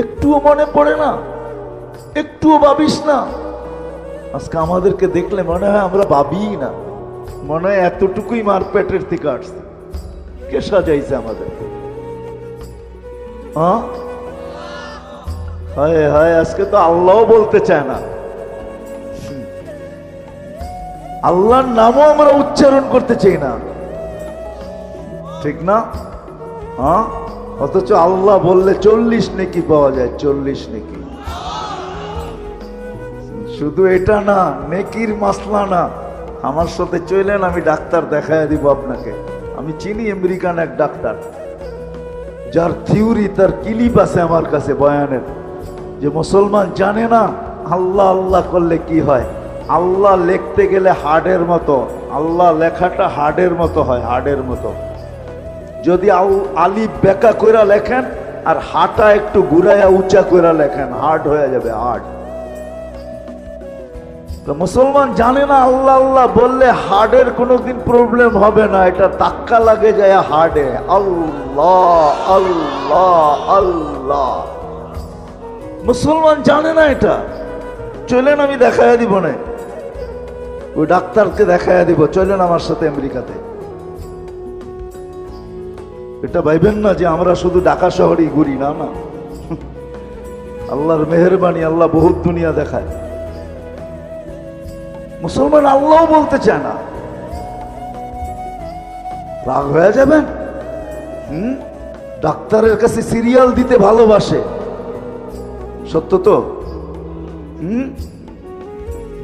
একটুও মনে পড়ে না, একটুও ভাবিস না। আজকে আমাদেরকে দেখলে মনে হয় আমরা ভাবি না। মনে হয় এতটুকুই মার পেটের থেকে আসছে। কে সাজাইছে আমাদেরকে? হ্যাঁ হায় হায়, আজকে তো আল্লাহ বলতে চায় না। আল্লাহর নামও আমরা উচ্চারণ করতে চাই না। ঠিক না? হ্যাঁ অথচ আল্লাহ বললে চল্লিশ নেকি পাওয়া যায়, চল্লিশ নেকি। শুধু এটা না, নেকির মাসলা না। আমার সাথে চলেন আমি ডাক্তার দেখায় দিব আপনাকে। আমি চিনি আমেরিকান এক ডাক্তার, যার থিওরি, তার কিলিপ আছে আমার কাছে বয়ানের। যে মুসলমান জানে না, আল্লাহ আল্লাহ করলে কি হয়? আল্লাহ লিখতে গেলে হার্ডের মতো, আল্লাহ লেখাটা হার্ডের মতো হয় হার্ডের মতো। যদি আল- বেকা কইরা লেখেন, আর হাটা একটু ঘুরাইয়া উঁচা কইরা লেখেন, হার্ড হয়ে যাবে, হার্ড। তো মুসলমান জানে না, আল্লাহ আল্লাহ বললে হার্ডের কোনোদিন প্রবলেম হবে না, এটা ধাক্কা লাগে যায় হার্ডে। আল্লাহ আল্লাহ আল্লাহ। মুসলমান জানে না এটা। চলেন আমি দেখাইয়া দিব না। ওই ডাক্তারকে দেখাইয়া দিব, চলেন আমার সাথে আমেরিকাতে। এটা ভাইবেন না যে আমরা শুধু ঢাকা শহরেই ঘুরি, না না। আল্লাহর মেহরবানি আল্লাহ বহুত দুনিয়া দেখায়। মুসলমান আল্লাহ বলতে চায় না। রাগ হয়ে যাবেন? হুম? ডাক্তারের কাছে সিরিয়াল দিতে ভালোবাসে। সত্য তো? হুম?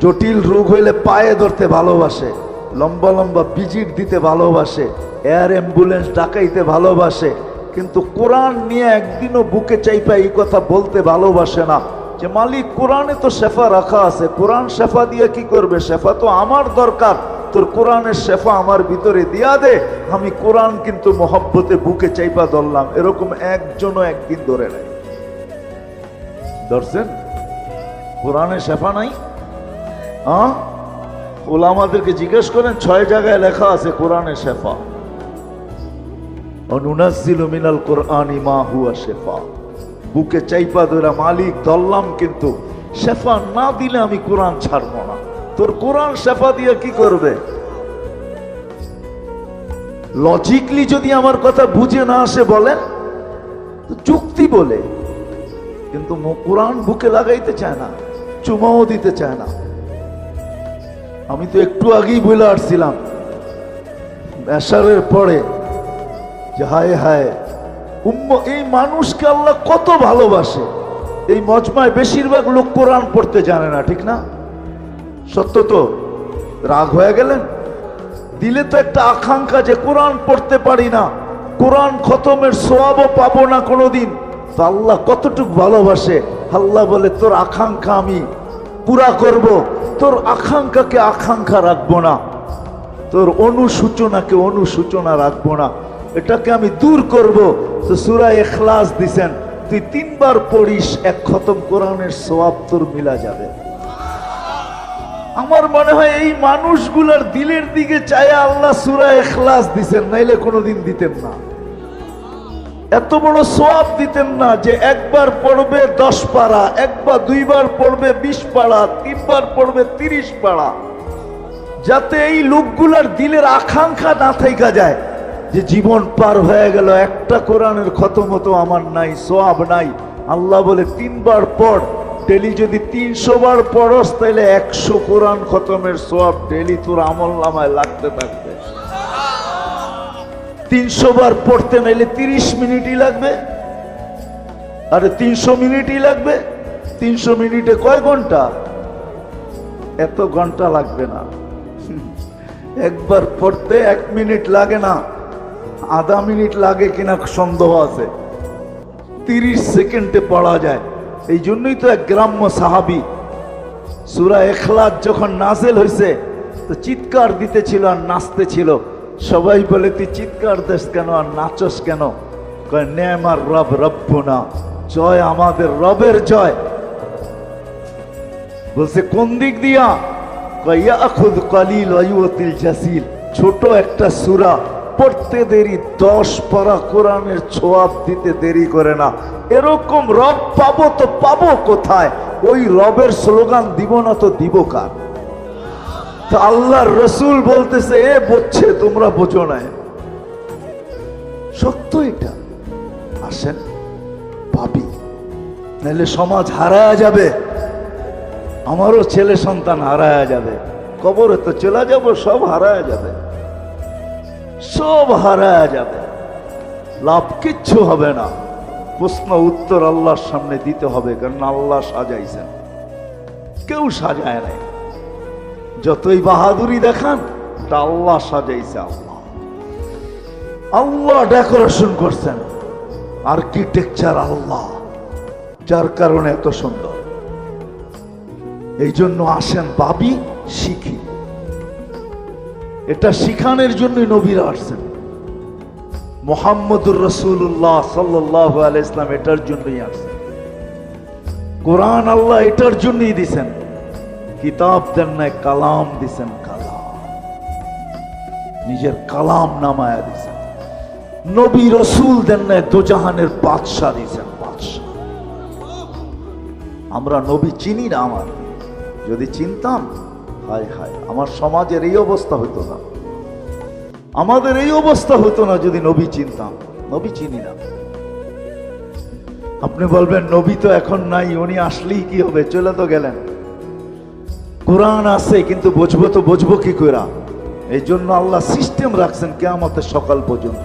জটিল রোগ হইলে পায়ে ধরতে ভালোবাসে, লম্বা লম্বা ভিজিট দিতে ভালোবাসে। এয়ার অ্যাম্বুলেন্স ডাকাইতে ভালোবাসে, কিন্তু কোরআন নিয়ে একদিনও বুকে চাইপা এই কথা বলতে ভালোবাসে না। যে মালিক, কোরআনে তো শেফা রাখা আছে। কোরআন শেফা দিয়ে কি করবে? শেফা তো আমার দরকার। তোর কোরআনের শেফা আমার ভিতরে দিয়া দে। আমি কোরআন কিন্তু মহব্বতে বুকে চাইপা ধরলাম। এরকম একজনও একদিন ধরে নাই। ধরছেন? কোরআনে শেফা নাই? হ্যাঁ ওলামাদেরকে জিজ্ঞেস করেন, ছয় জায়গায় লেখা আছে কোরআনে শেফা। অনুনাজিল মিনাল কোরআন হুয়া শেফা। বুকে চাইপা মালিক কিন্তু শেফা না দিলে আমি কোরআন ছাড়বো না। তোর কোরআন শেফা দিয়ে কি করবে? লজিকলি যদি আমার কথা বুঝে না আসে বলেন যুক্তি বলে। কিন্তু কোরআন বুকে লাগাইতে চায় না, চুমাও দিতে চায় না। আমি তো একটু আগেই বলে আসছিলাম। এশারের পরে যে হায় হায়, উম্ম, এই মানুষকে আল্লাহ কত ভালোবাসে। এই মজমায় বেশিরভাগ লোক কোরআন পড়তে জানে না, ঠিক না? সত্য তো? রাগ হয়ে গেলেন? দিলে তো একটা আকাঙ্ক্ষা যে কোরআন পড়তে পারি না, কোরআন খতমের সোয়াবও পাবো না কোনোদিন। তো আল্লাহ কতটুক ভালোবাসে? আল্লাহ বলে, তোর আকাঙ্ক্ষা আমি পুরা করব, তোর আকাঙ্ক্ষাকে আকাঙ্ক্ষা রাখব না, তোর অনুসূচনাকে অনুসূচনা রাখব না এটাকে আমি দূর করব। সুরা এখলাস দিছেন, তুই তিনবার পড়িস, এক খতম কোরআনের সোয়াব তোর মিলা যাবে। আমার মনে হয় এই মানুষগুলার দিলের দিকে চায় আল্লাহ সুরা এখলাস দিছেন, নাইলে কোনোদিন দিতেন না। এত বড় সোয়াব দিতেন না যে একবার পড়বে দশ পাড়া একবার দুইবার পড়বে বিশ পাড়া, তিনবার পড়বে তিরিশ পাড়া। যাতে এই লোকগুলার দিলের আকাঙ্ক্ষা না থাইকা যায়। যে জীবন পার হয়ে গেল, একটা কোরআনের খতমতো আমার নাই সোয়াব নাই। আল্লাহ বলে, তিনবার পড়, ডেলি যদি তিনশো বার পড়স তাহলে একশো কোরআন খতমের সোয়াব ডেলি তোর আমল নামায় লাগতে থাকবে। তিনশো বার পড়তে নাইলে তিরিশ মিনিটই লাগবে। আরে, তিনশো মিনিটই লাগবে। তিনশো মিনিটে কয় ঘণ্টা? এত ঘণ্টা লাগবে না। একবার পড়তে এক মিনিট লাগে না। আধা মিনিট লাগে কিনা সন্দেহ আছে। তিরিশ সেকেন্ডে পড়া যায়। এই জন্যই তো এক গ্রাম্য সাহাবি সুরা এখলাস যখন নাজেল হয়েছে তো চিৎকার দিতেছিল আর নাচতেছিল। সবাই বলে, তুই চিৎকার দেশ কেন আর নাচস কেন? কয় নেমার রব রব্বনা, জয় আমাদের রবের জয়। বলছে, কোন দিক দিয়া? কয়, ইয়াখুদ কালিল জাসিল। ছোট একটা সূরা পড়তে দেরি, দশ পারা কোরআনের ছোয়াব দিতে দেরি করে না। এরকম রব পাবো তো পাবো কোথায়? ওই রবের স্লোগান দিব না তো দিব কার? তো আল্লাহর রসুল বলতেছে, এ বলছে তোমরা বোঝো না সত্য এটা। আসেন পাবি নাহলে সমাজ হারায়া যাবে। আমারও ছেলে সন্তান হারায়া যাবে। কবরে তো চলে যাব, সব হারায়া যাবে। সব হারায়া যাবে। লাভ কিচ্ছু হবে না। প্রশ্ন, উত্তর আল্লাহর সামনে দিতে হবে কারণ আল্লাহ সাজাইছেন। কেউ সাজায় নাই। যতই বাহাদুরি দেখান, তা আল্লাহ সাজাইছে আল্লাহ। আল্লাহ ডেকোরেশন করছেন আর্কিটেকচার আল্লাহ, যার কারণে এত সুন্দর। এই জন্য আসেন ভাবি শিখি। এটা শিখানোর জন্যই নবীরা আসছেন। মোহাম্মদুর রসুল্লাহ সাল্লাহ ইসলাম এটার জন্যই আসছেন। কোরআন আল্লাহ এটার জন্যই দিছেন। কিতাব দেন নাই, কালাম দিছেন, কালাম। নিজের কালাম নামায়া দিছেন। নবী রসুল দেন নাই, দোজাহানের বাদশাহ দিছেন, বাদশাহ। আমরা নবী চিনি না আমার। যদি চিনতাম হায় হায়, আমার সমাজের এই অবস্থা হতো না। আমাদের এই অবস্থা হতো না যদি নবী চিনতাম। নবী চিনি না। আপনি বলবেন, নবী তো এখন নাই, উনি আসলেই কি হবে? চলে তো গেলেন। কোরআন আছে, কিন্তু বুঝব তো বুঝব কি করে? এই জন্য আল্লাহ সিস্টেম রাখছেন কেয়ামতের সকাল পর্যন্ত।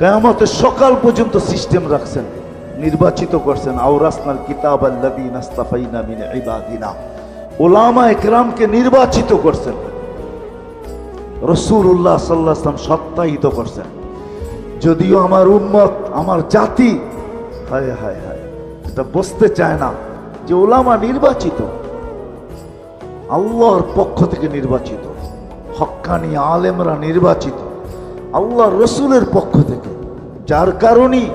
কেয়ামতের সকাল পর্যন্ত সিস্টেম রাখছেন। নির্বাচিত করছেন। আউরাসনাল কিতাব আল্লাদিন আস্তাফাইনা মিন ইবাদিনা। ওলামা একরামকে নির্বাচিত করছেন। রসুল্লাহ সাল্লাহাম সত্যায়িত করছেন। যদিও আমার উম্মত, আমার জাতি, হায় হায় হায়, এটা বসতে চায় না যে ওলামা নির্বাচিত। আল্লাহর পক্ষ থেকে নির্বাচিত। হক্কানি আলেমরা নির্বাচিত। আল্লাহ রসুলের পক্ষ থেকে। যার কারণেই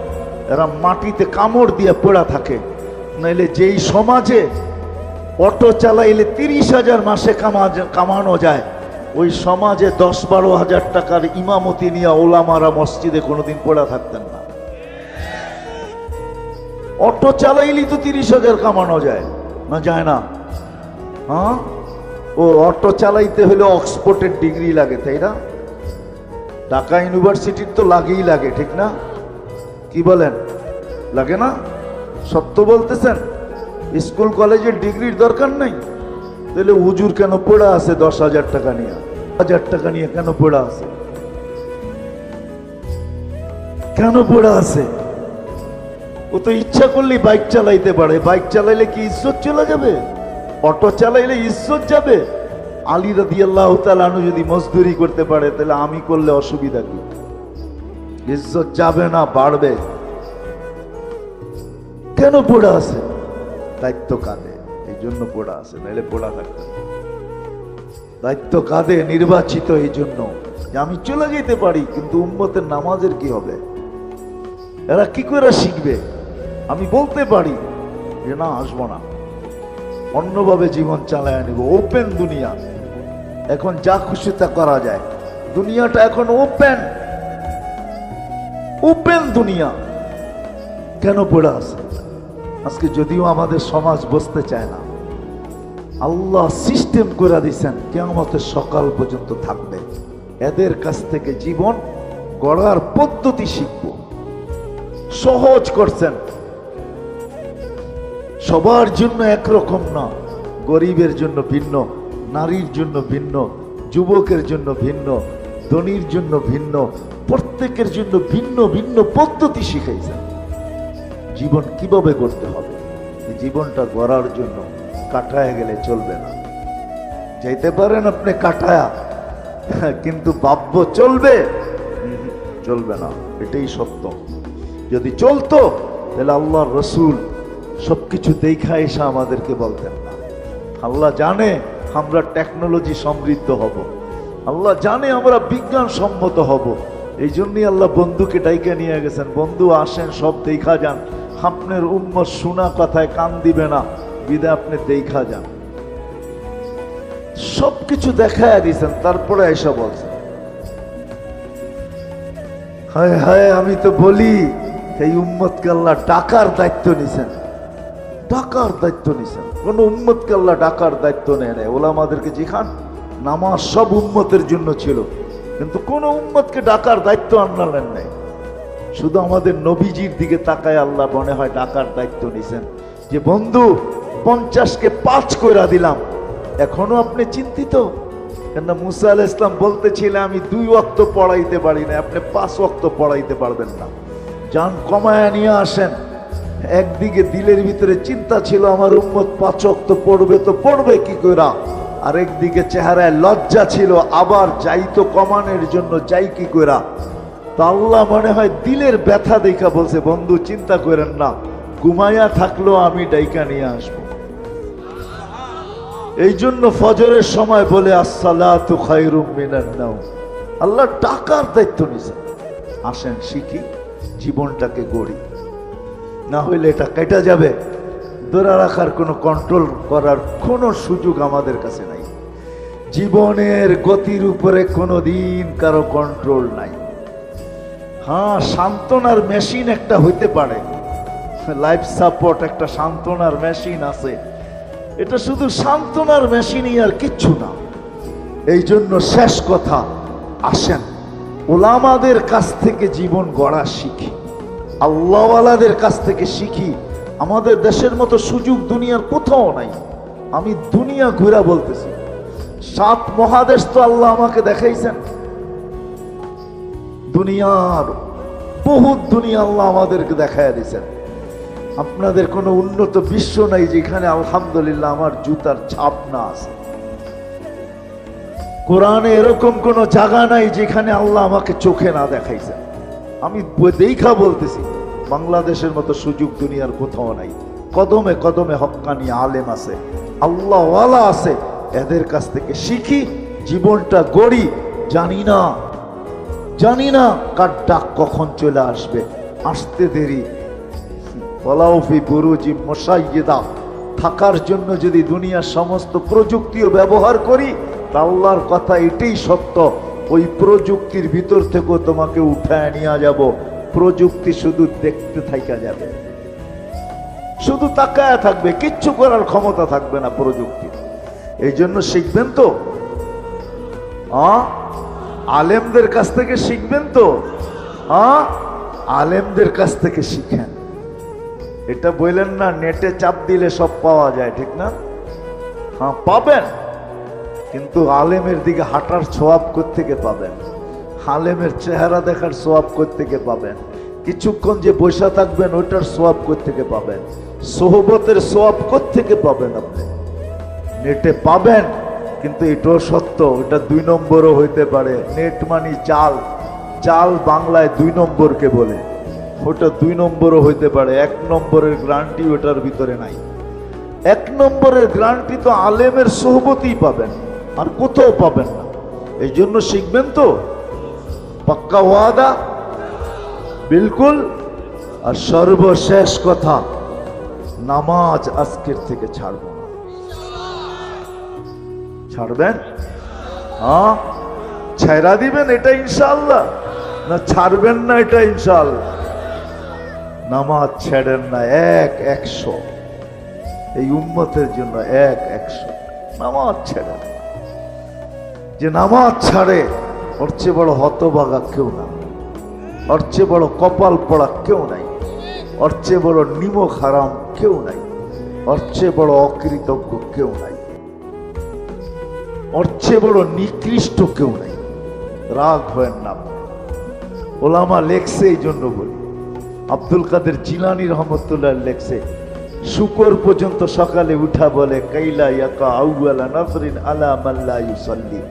এরা মাটিতে কামড় দিয়ে পড়া থাকে। নাইলে যেই সমাজে অটো চালাইলে তিরিশ হাজার মাসে কামা কামানো যায়। ওই সমাজে দশ বারো হাজার টাকার ইমামতি নিয়ে ওলামারা মসজিদে কোনোদিন পড়া থাকতেন না। অটো চালাইলেই তো তিরিশ হাজার কামানো যায়। না যায় না। হ্যাঁ? ও অটো চালাইতে হলে অক্সফোর্ডের ডিগ্রি লাগে, তাই না? ঢাকা ইউনিভার্সিটির তো লাগেই লাগে, ঠিক না? কি বলেন? লাগে না? সত্য বলতেছেন? স্কুল কলেজের ডিগ্রির দরকার নেই? তাহলে হুজুর কেন পড়া আছে দশ হাজার টাকা নিয়ে? হাজার টাকা নিয়ে কেন পড়া আছে? কেন পড়া আছে? ও তো ইচ্ছা করলেই বাইক চালাইতে পারে। বাইক চালাইলে কি ইজ্জত চলে যাবে? অটো চালাইলে ইজ্জত যাবে? আলী রাদি আল্লাহ তালু যদি মজদুরি করতে পারে, তাহলে আমি করলে অসুবিধা কি? ইজ্জত যাবে না, বাড়বে। কেন পড়া আছে? দায়িত্ব কাঁধে, এই জন্য পড়া আছে, নাহলে পড়া থাকবে না। দায়িত্ব কাঁধে, নির্বাচিত এই জন্য যে আমি চলে যেতে পারি, কিন্তু উম্মতের নামাজের কি হবে? এরা কি করে শিখবে? আমি বলতে পারি যে না, আসব না। অন্যভাবে জীবন চালায় নিব ওপেন দুনিয়া। এখন যা খুশি তা করা যায়। দুনিয়াটা এখন ওপেন। ওপেন দুনিয়া। কেন পড়ে আছে? আজকে যদিও আমাদের সমাজ বসতে চায় না, আল্লাহ সিস্টেম করে দিছেন কেমতের সকাল পর্যন্ত থাকবে। এদের কাছ থেকে জীবন গড়ার পদ্ধতি শিখব। সহজ করছেন। সবার জন্য একরকম না, গরিবের জন্য ভিন্ন, নারীর জন্য ভিন্ন, যুবকের জন্য ভিন্ন, ধনির জন্য ভিন্ন, প্রত্যেকের জন্য ভিন্ন ভিন্ন পদ্ধতি শিখাইছেন। জীবন কীভাবে করতে হবে? জীবনটা গড়ার জন্য কাটায় গেলে চলবে না। যাইতে পারেন আপনি কাটায়া কিন্তু বাব্য চলবে? চলবে না, এটাই সত্য। যদি চলতো, তাহলে আল্লাহ রসুল সবকিছু দেখা এসে আমাদেরকে বলতেন না। আল্লাহ জানে আমরা টেকনোলজি সমৃদ্ধ হব। আল্লাহ জানে আমরা বিজ্ঞান সম্মত হব। এই জন্যই আল্লাহ বন্ধুকে ডাইকে নিয়ে গেছেন, বন্ধু আসেন, সব দেখা যান। আপনার উম্মত শোনা কথায় কান দিবে না। বিদে আপনি দেখা যান। সবকিছু দেখায় দিয়েছেন, তারপরে এসে বলছেন। হায় হায়, আমি তো বলি, এই উম্মতকে আল্লাহ ডাকার দায়িত্ব নিছেন। ডাকার দায়িত্ব নিছেন। কোন উম্মতকে আল্লাহ ডাকার দায়িত্ব নেয় নেয় ওলামাদেরকে যেখান নামাজ সব উম্মতের জন্য ছিল, কিন্তু কোন উম্মতকে ডাকার দায়িত্ব আনলেন নেই। শুধু আমাদের নবীজির দিকে তাকায় আল্লাহ মনে হয় ডাকার দায়িত্ব নিছেন। যে বন্ধু, পঞ্চাশকে পাঁচ কইরা দিলাম। এখনও আপনি চিন্তিত? কেন মুসা আল ইসলাম বলতেছিলেন আমি দুই ওয়াক্ত পড়াইতে পারি না, আপনি পাঁচ ওয়াক্ত পড়াইতে পারবেন না। যান কমায়া নিয়ে আসেন। একদিকে দিলের ভিতরে চিন্তা ছিল, আমার উম্মত পাঁচ ওয়াক্ত পড়বে তো পড়বে কি কইরা? আর একদিকে চেহারায় লজ্জা ছিল, আবার যাই তো কমানোর জন্য, যাই কি কইরা? তা আল্লাহ মনে হয় দিলের ব্যথা দেখা বলছে, বন্ধু, চিন্তা করেন না। ঘুমাইয়া থাকলেও আমি ডাইকা নিয়ে আসব। এই জন্য ফজরের সময় বলে মিনান নাও আল্লাহ টাকার দায়িত্ব নিছেন আসেন শিখি, জীবনটাকে গড়ি। না হইলে এটা কেটে যাবে। ধরে রাখার কোনো কন্ট্রোল করার কোনো সুযোগ আমাদের কাছে নাই। জীবনের গতির উপরে কোনো দিন কারও কন্ট্রোল নাই। হ্যাঁ সান্ত্বনার মেশিন একটা হইতে পারে। লাইফ সাপোর্ট একটা সান্ত্বনার মেশিন আছে। এটা শুধু সান্ত্বনার মেশিনই আর কিচ্ছু না। এই জন্য শেষ কথা, আসেন। ওলামাদের কাছ থেকে জীবন গড়া শিখি। আল্লাহওয়ালাদের কাছ থেকে শিখি, আমাদের দেশের মতো সুযোগ দুনিয়ার কোথাও নাই। আমি দুনিয়া ঘুরা বলতেছি। সাত মহাদেশ তো আল্লাহ আমাকে দেখাইছেন। দুনিয়ার বহুত দুনিয়া আল্লাহ আমাদেরকে দেখায় দিয়েছেন। আপনাদের কোনো উন্নত বিশ্ব নাই যেখানে আলহামদুলিল্লাহ আমার জুতার ছাপ না আছে। কোরআনে এরকম কোন জায়গা নাই যেখানে আল্লাহ আমাকে চোখে না দেখাইছেন আমি দেখা বলতেছি, বাংলাদেশের মতো সুযোগ দুনিয়ার কোথাও নাই। কদমে কদমে হক্কানি আলেম আছে, আল্লাহওয়ালা আছে। এদের কাছ থেকে শিখি, জীবনটা গড়ি, জানি না জানি না কার ডাক কখন চলে আসবে। আসতে দেরি। ওলাউফি বুরুজি মশাইয়েদা থাকার জন্য যদি দুনিয়ার সমস্ত প্রযুক্তিও ব্যবহার করি, তা আল্লাহর কথা এটাই সত্য। ওই প্রযুক্তির ভিতর থেকেও তোমাকে উঠায় নিয়ে যাব। প্রযুক্তি শুধু দেখতে থাকা যাবে। শুধু তাকায় থাকবে, কিচ্ছু করার ক্ষমতা থাকবে না প্রযুক্তি এই জন্য শিখবেন তো? আ? আলেমদের কাছ থেকে শিখবেন তো? আ? আলেমদের কাছ থেকে শিখেন। এটা বললেন না, নেটে চাপ দিলে সব পাওয়া যায়, ঠিক না? হ্যাঁ পাবেন। কিন্তু আলেমের দিকে হাঁটার সোয়াব থেকে পাবেন? আলেমের চেহারা দেখার সোয়াব থেকে পাবেন? কিছুক্ষণ যে বৈশা থাকবেন, ওইটার সোয়াব থেকে পাবেন? সোহবতের সোয়াব থেকে পাবেন আপনি? নেটে পাবেন। কিন্তু এটাও সত্য, এটা দুই নম্বরও হইতে পারে। নেট মানি চাল। চাল বাংলায় দুই নম্বরকে বলে। ওটা দুই নম্বরও হইতে পারে। এক নম্বরের গ্রান্টি ওটার ভিতরে নাই। এক নম্বরের গ্রান্টি তো আলেমের সোহবতই পাবেন, আর কোথাও পাবেন না। এই জন্য শিখবেন তো? পাক্কা ওয়াদা? বিলকুল? আর সর্বশেষ কথা, নামাজ আজকের থেকে ছাড়ব। ছাড়বেন? হ্যাঁ ছেড়া দিবেন এটা ইনশাল্লাহ না, ছাড়বেন না এটা ইনশাল্লাহ নামাজ ছেড়েন না, এক একশো। এই উম্মতের জন্য এক একশো। নামাজ ছেড়েন। যে নামাজ ছাড়ে, ওর চেয়ে বড় হতবাগা কেউ না। ওর চেয়ে বড় কপাল পড়া কেউ নাই। ওর চেয়ে বড় নিমক হারাম কেউ নাই। ওর চেয়ে বড় অকৃতজ্ঞ কেউ নাই। ওর চেয়ে বড় নিকৃষ্ট কেউ নাই। রাগ হয় না। আপনি। ওলামা লেখছে এই জন্য বলি। আব্দুল কাদের জিলানি রহমতুল্লাহ লেখছে, শুকর পর্যন্ত সকালে উঠা বলে, কাইলা ইয়াকা আউয়ালা নাফরিন আলা মাল্লা ইউসাল্লি।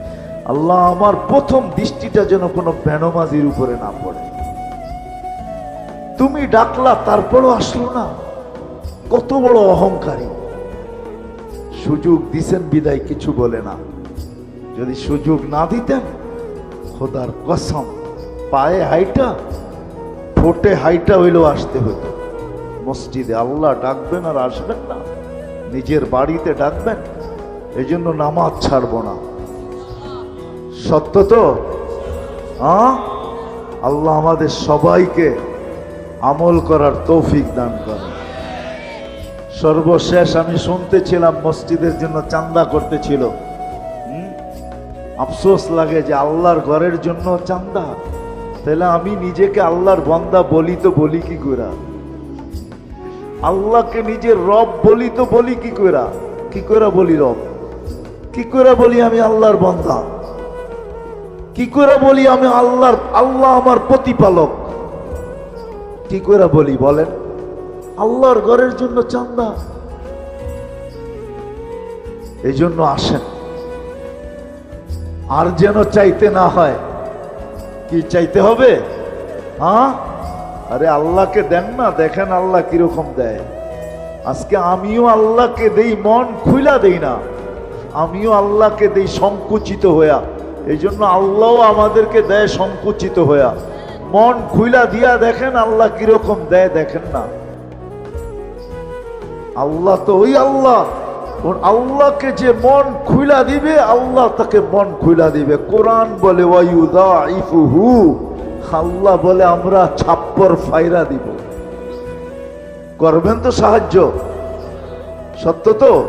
আল্লাহ আমার প্রথম দৃষ্টিটা যেন কোনো বেনমাজির উপরে না পড়ে। তুমি ডাকলা, তারপরও আসলো না। কত বড় অহংকারী। সুযোগ দিছেন বিদায়, কিছু বলে না। যদি সুযোগ না দিতেন, খোদার কসম, পায়ে হাইটা, ঠোঁটে হাইটা হইলেও আসতে হতো। মসজিদে আল্লাহ ডাকবেন আর আসবেন না, নিজের বাড়িতে ডাকবেন এই জন্য নামাজ ছাড়বো না। সত্য তো? আল্লাহ আমাদের সবাইকে আমল করার তৌফিক দান করে সর্বশেষ আমি শুনতেছিলাম মসজিদের জন্য চান্দা করতেছিল? আফসোস লাগে যে আল্লাহর ঘরের জন্য চান্দা। তাহলে আমি নিজেকে আল্লাহর বন্দা বলি তো বলি কি করে আল্লাহকে নিজের রব বলি তো বলি কি করে কি করে বলি রব? কি করে বলি আমি আল্লাহর বন্দা? কি করে বলি আমি আল্লাহর, আল্লাহ আমার প্রতিপালক? কি করে বলি বলেন? আল্লাহর ঘরের জন্য চান্দা। এই জন্য আসেন। আর যেন চাইতে না হয়। কি চাইতে হবে? হ্যাঁ? আরে আল্লাহকে দেন না, দেখেন আল্লাহ কীরকম দেয়। আজকে আমিও আল্লাহকে দেই, মন খুইলা দেই না। আমিও আল্লাহকে দেই সংকুচিত হইয়া। এই জন্য আল্লাহও আমাদেরকে দেয় সংকুচিত হইয়া। মন খুইলা দিয়া দেখেন আল্লাহ কীরকম দেয়, দেখেন না। আল্লাহ তো ওই আল্লাহ। আল্লাহকে যে মন খুইলা দিবে, আল্লাহ তাকে মন খুইলা দিবে। কোরআন বলে আল্লাহ বলে, আমরা ছাপ্পর ফাইরা দিব। করবেন তো সাহায্য? সত্য তো?